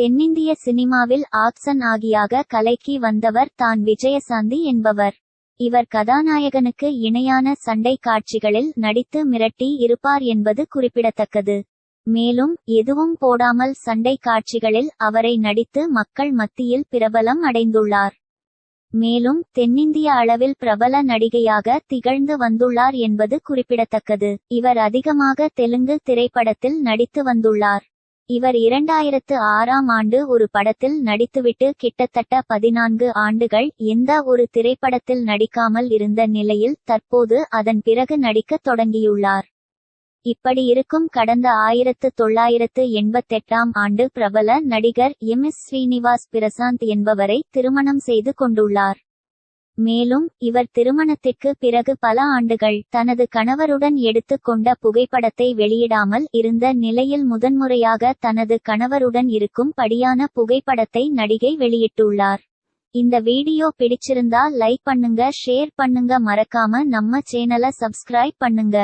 தென்னிந்திய சினிமாவில் ஆக்சன் ஆகியாக கலைக்கு வந்தவர் தான் விஜயசாந்தி என்பவர். இவர் கதாநாயகனுக்கு இணையான சண்டை காட்சிகளில் நடித்து மிரட்டி இருப்பார் என்பது குறிப்பிடத்தக்கது. மேலும் எதுவும் போடாமல் சண்டை காட்சிகளில் அவரை நடித்து மக்கள் மத்தியில் பிரபலம் அடைந்துள்ளார். மேலும் தென்னிந்திய அளவில் பிரபல நடிகையாக திகழ்ந்து வந்துள்ளார் என்பது குறிப்பிடத்தக்கது. இவர் அதிகமாக தெலுங்கு திரைப்படத்தில் நடித்து வந்துள்ளார். இவர் இரண்டாயிரத்து ஆறாம் ஆண்டு ஒரு படத்தில் நடித்துவிட்டு கிட்டத்தட்ட பதினான்கு ஆண்டுகள் எந்த ஒரு திரைப்படத்தில் நடிக்காமல் இருந்த நிலையில் தற்போது அதன் பிறகு நடிக்கத் தொடங்கியுள்ளார். இப்படி இருக்கும் கடந்த ஆயிரத்து தொள்ளாயிரத்து எண்பத்தெட்டாம் ஆண்டு பிரபல நடிகர் எம் எஸ் ஸ்ரீனிவாஸ் பிரசாந்த் என்பவரை திருமணம் செய்து கொண்டுள்ளார். மேலும் இவர் திருமணத்திற்கு பிறகு பல ஆண்டுகள் தனது கணவருடன் எடுத்துக்கொண்ட புகைப்படத்தை வெளியிடாமல் இருந்த நிலையில் முதன்முறையாக தனது கணவருடன் இருக்கும் படியான புகைப்படத்தை நடிகை வெளியிட்டுள்ளார். இந்த வீடியோ பிடிச்சிருந்தா லைக் பண்ணுங்க ஷேர் பண்ணுங்க மறக்காம நம்ம சேனலை சப்ஸ்கிரைப் பண்ணுங்க.